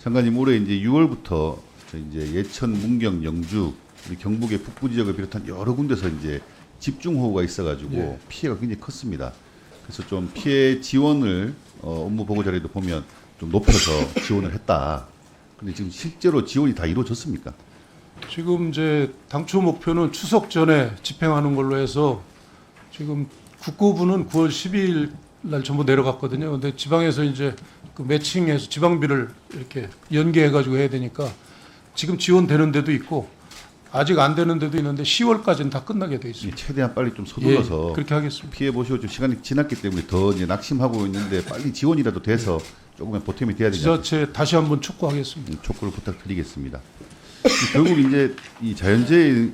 장관님 올해 이제 6월부터 저 이제 예천, 문경, 영주, 우리 경북의 북부 지역을 비롯한 여러 군데서 이제 집중호우가 있어가지고 예. 피해가 굉장히 컸습니다. 그래서 좀 피해 지원을 어, 업무 보고 자료도 보면 좀 높여서 지원을 했다. 근데 지금 실제로 지원이 다 이루어졌습니까? 지금 이제 당초 목표는 추석 전에 집행하는 걸로 해서 지금 국고부는 9월 12일 날 전부 내려갔거든요. 근데 지방에서 이제 그 매칭해서 지방비를 이렇게 연계해 가지고 해야 되니까 지금 지원되는 데도 있고 아직 안 되는 데도 있는데 10월까지는 다 끝나게 돼이 있습니다. 최대한 빨리 좀 예, 서둘러서 그렇게 하겠습니다. 피해 보시고 좀 시간이 지났기 때문에 더 이제 낙심하고 있는데 빨리 지원이라도 돼서 조금의 보탬이 돼야 되지 않겠습니까? 지자체 다시 한번 촉구하겠습니다. 음, 촉구를 부탁드리겠습니다. 결국 이제 이 자연재해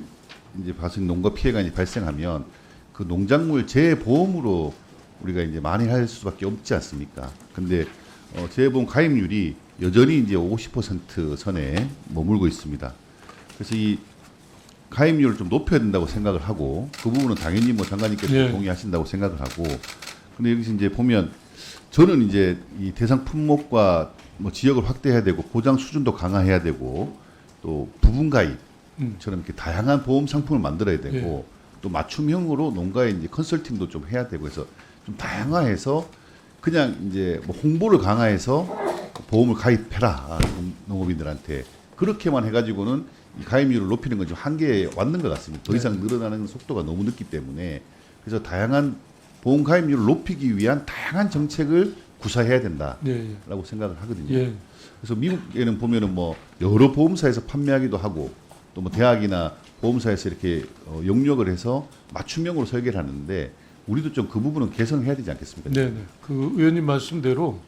이제 발생 농가 피해가 이제 발생하면 그 농작물 재보험으로 우리가 이제 만회할 수밖에 없지 않습니까? 근데 어, 재보험 가입률이 여전히 이제 50% 선에 머물고 있습니다. 그래서 이 가입률을 좀 높여야 된다고 생각을 하고 그 부분은 당연히 뭐 장관님께서 예. 동의하신다고 생각을 하고 근데 여기서 이제 보면 저는 이제 이 대상 품목과 뭐 지역을 확대해야 되고 보장 수준도 강화해야 되고 또 부분 가입처럼 이렇게 다양한 보험 상품을 만들어야 되고 또 맞춤형으로 농가에 이제 컨설팅도 좀 해야 되고 해서 좀 다양화해서 그냥 이제 뭐 홍보를 강화해서 보험을 가입해라 농- 농업인들한테 그렇게만 해가지고는 이 가입률을 높이는 건 좀 한계에 왔는 것 같습니다. 더 이상 늘어나는 속도가 너무 늦기 때문에 그래서 다양한 보험 가입률을 높이기 위한 다양한 정책을 구사해야 된다라고 예, 예. 생각을 하거든요. 예. 그래서 미국에는 보면은 뭐 여러 보험사에서 판매하기도 하고 또 뭐 대학이나 보험사에서 이렇게 어, 용역을 해서 맞춤형으로 설계를 하는데 우리도 좀 그 부분은 개선해야 되지 않겠습니까? 네, 네. 그 의원님 말씀대로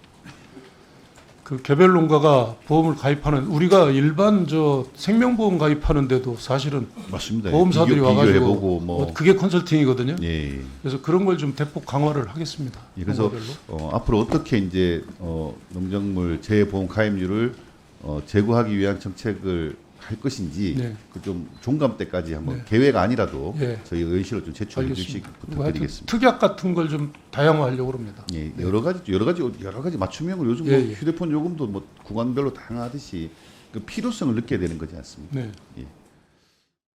그 개별 농가가 보험을 가입하는 우리가 일반 저 생명보험 가입하는데도 사실은 맞습니다. 보험사들이 비교, 와가지고 뭐 어, 그게 컨설팅이거든요. 예, 예. 그래서 그런 걸 좀 대폭 강화를 하겠습니다. 예, 그래서. 어, 앞으로 어떻게 이제 어, 농작물 재보험 가입률을 어, 제고하기 위한 정책을 할 것인지 네. 그좀 종감 때까지 한번 네. 계획 아니라도 예. 저희 의원실로 좀 제출해 주시기 하여튼 부탁드리겠습니다. 특약 같은 걸 좀 다양화하려고 합니다. 예, 여러 가지 여러 가지 여러 가지 맞춤형으로 요즘 예, 뭐 예. 휴대폰 요금도 뭐 구간별로 다양하듯이 그 필요성을 느껴야 되는 거지 않습니까? 네. 예.